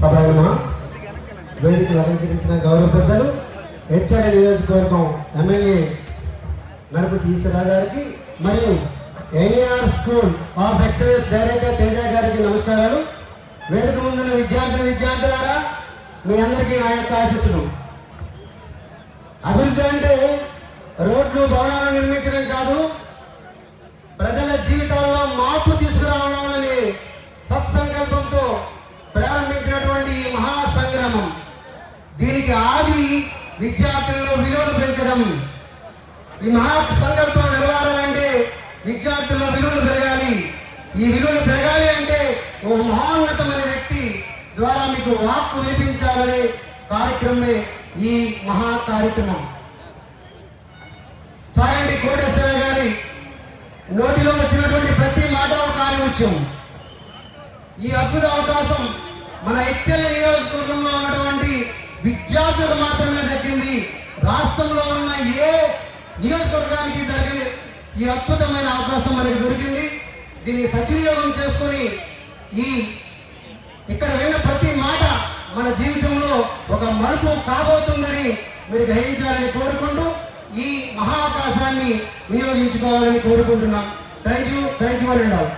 సభ్యులమా అలంకరించిన గౌరవ పెద్దలు హెచ్ఆర్ నియోజకవర్గం ఎమ్మెల్యే నడుపుటి ఈశ్వరరావు గారికి మరియు NR school of excellence director Teja గారికి నమస్కారాలు వేదిక ముందున్న విద్యార్థులు విద్యార్థులారా మీ అందరికీ నా యొక్క ఆశిస్తున్నాం అభివృద్ధి అంటే రోడ్లు భవనాలు నిర్మించడం కాదు. ప్రజల జీవితాల్లో దీనికి ఆది విద్యార్థుల్లో విలువలు పెంచడం. ఈ మహా సంకల్పం నెరవేరాలంటే విద్యార్థుల్లో విలువలు పెరగాలి. ఈ విలువలు పెరగాలి అంటే ఓ మహోన్నతమైన వ్యక్తి ద్వారా మీకు వాక్కు వినిపించాలనే కార్యక్రమమే ఈ మహా కార్యక్రమం సాయండి కోటేశ్వర గారి నోటిలో వచ్చినటువంటి ప్రతి మాట ఒక ఆనిముత్యం ఈ అద్భుత అవకాశం మన హెచ్ఎల్ నియోజకవర్గం నియోజకవర్గానికి జరిగే ఈ అద్భుతమైన అవకాశం మనకి దొరికింది. దీన్ని సద్వినియోగం చేసుకొని ఈ ఇక్కడ విన్న ప్రతి మాట మన జీవితంలో ఒక మలుపు కాబోతుందని మీరు గ్రహించాలని కోరుకుంటూ ఈ మహా అవకాశాన్ని వినియోగించుకోవాలని కోరుకుంటున్నాం. Thank you thank you and